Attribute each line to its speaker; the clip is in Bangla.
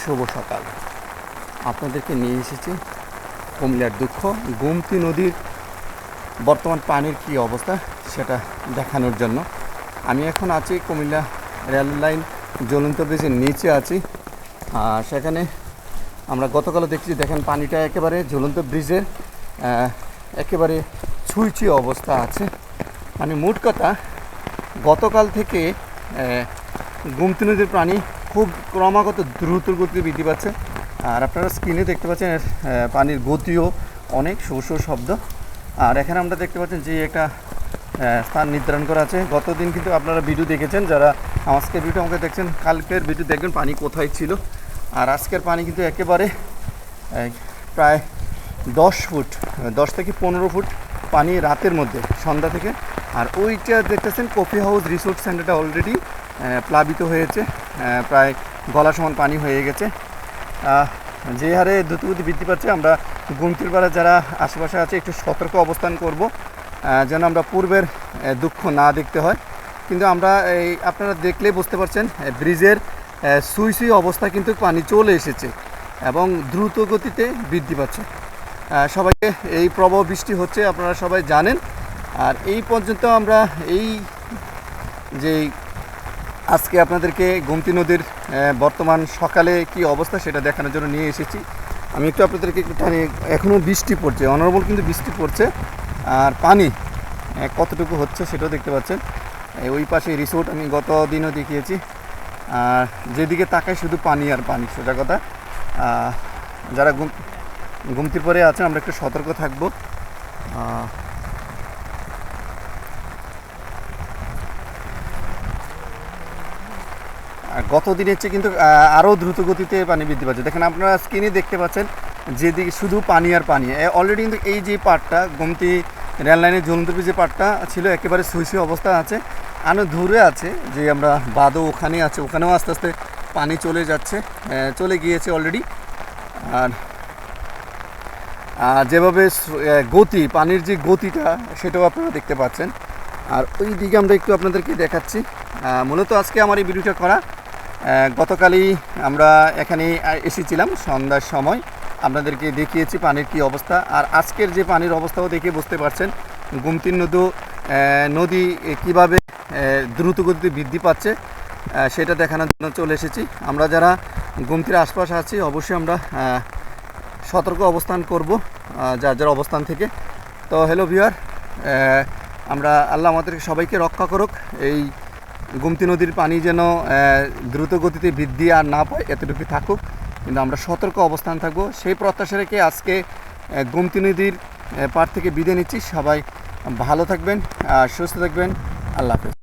Speaker 1: শুভ সকাল। আপনাদেরকে নিয়ে এসেছি কুমিল্লার দুঃখ। গোমতী নদীর বর্তমান পানির কী অবস্থা সেটা দেখানোর জন্য। আমি এখন আছি কুমিল্লা রেল লাইন জ্বলন্ত ব্রিজের নিচে আছি। আর সেখানে আমরা গতকালও দেখছি, দেখেন পানিটা একেবারে জ্বলন্ত ব্রিজের একেবারে ছুঁইছি অবস্থা আছে। মানে মোট কথা, গতকাল থেকে গুমতি নদীর পানি খুব ক্রমাগত দ্রুত গতিতে বৃদ্ধি পাচ্ছে। আর আপনারা স্ক্রিনে দেখতে পাচ্ছেন পানির গতিও অনেক শো শব্দ। আর এখানে আমরা দেখতে পাচ্ছেন যে একটা স্থান নির্ধারণ করা আছে। গতদিন কিন্তু আপনারা ভিডিও দেখেছেন, যারা আজকের ভিডিও আমাকে দেখছেন, কালকের ভিডিও দেখবেন পানি কোথায় ছিল। আর আজকের পানি কিন্তু একেবারে প্রায় দশ ফুট, দশ থেকে পনেরো ফুট পানি রাতের মধ্যে, সন্ধ্যা থেকে। আর ওইটা দেখতেছেন কফি হাউস রিসোর্ট সেন্টারটা অলরেডি প্লাবিত হয়েছে। প্রায় গলা সমান পানি হয়ে গেছে। যে হারে দ্রুতগতি বৃদ্ধি পাচ্ছে, আমরা গুমতির পাড়া যারা আশেপাশে আছে, একটু সতর্ক অবস্থান করব যেন আমরা পূর্বের দুঃখ না দেখতে হয়। কিন্তু আমরা এই, আপনারা দেখলেই বুঝতে পারছেন ব্রিজের সুই সুই অবস্থা কিন্তু পানি চলে এসেছে এবং দ্রুত গতিতে বৃদ্ধি পাচ্ছে। সবাইকে এই প্রবল বৃষ্টি হচ্ছে, আপনারা সবাই জানেন। আর এই পর্যন্ত আমরা এই যে আজকে আপনাদেরকে গোমতী নদীর বর্তমান সকালে কি অবস্থা সেটা দেখানোর জন্য নিয়ে এসেছি। আমি একটু আপনাদেরকে একটু টানি এখনও বৃষ্টি পড়ছে, অনর্বল কিন্তু বৃষ্টি পড়ছে। আর পানি কতটুকু হচ্ছে সেটাও দেখতে পাচ্ছেন। ওই পাশে রিসোর্ট আমি গত দিনও দেখিয়েছি। আর যেদিকে তাকাই শুধু পানি আর পানি, সোজা কথা। যারা গুম, গুমতির পরে আছেন, আমরা একটু সতর্ক থাকব আহ, আর গত দিনের চেয়ে কিন্তু আরও দ্রুত গতিতে পানি বৃদ্ধি পাচ্ছে। দেখেন আপনারা স্ক্রিনে দেখতে পাচ্ছেন যেদিকে শুধু পানি আর পানি। অলরেডি কিন্তু এই যে পার্টটা গোমতি রেল লাইনের জ্বলন্ত যে পার্টটা ছিল, একেবারে সুইসি অবস্থা আছে। আরও দূরে আছে, যে আমরা বাদও ওখানে আছে, ওখানেও আস্তে আস্তে পানি চলে যাচ্ছে চলে গিয়েছে অলরেডি আর যেভাবে গতি, পানির যে গতিটা, সেটাও আপনারা দেখতে পাচ্ছেন। আর ওই দিকে আমরা একটু আপনাদেরকে দেখাচ্ছি। মূলত আজকে আমার এই ভিডিওটা করা। গতকালই আমরা এখানে এসেছিলাম সন্ধ্যার সময়। আপনাদেরকে দেখিয়েছি পানির কি অবস্থা। আর আজকের যে পানির অবস্থাও দেখে বুঝতে পারছেন, গুমতির নদী নদী কীভাবে দ্রুত গতিতে বৃদ্ধি পাচ্ছে সেটা দেখানোর জন্য চলে এসেছি। আমরা যারা গুমতির আশপাশে আছি, অবশ্যই আমরা সতর্ক অবস্থান করব যার যার অবস্থান থেকে। তো হ্যালো ভিউয়ার আমরা আল্লাহ আমাদেরকে সবাইকে রক্ষা করুক। এই গুমতি নদীর পানি যেন দ্রুত গতিতে বৃদ্ধি আর না পায় এতটুকু থাকুক। কিন্তু আমরা সতর্ক অবস্থান থাকব। সেই প্রত্যাশা রেখে আজকে গুমতি নদীর পার থেকে বিদায় নিচ্ছি। সবাই ভালো থাকবেন সুস্থ থাকবেন। আল্লাহ হাফেজ।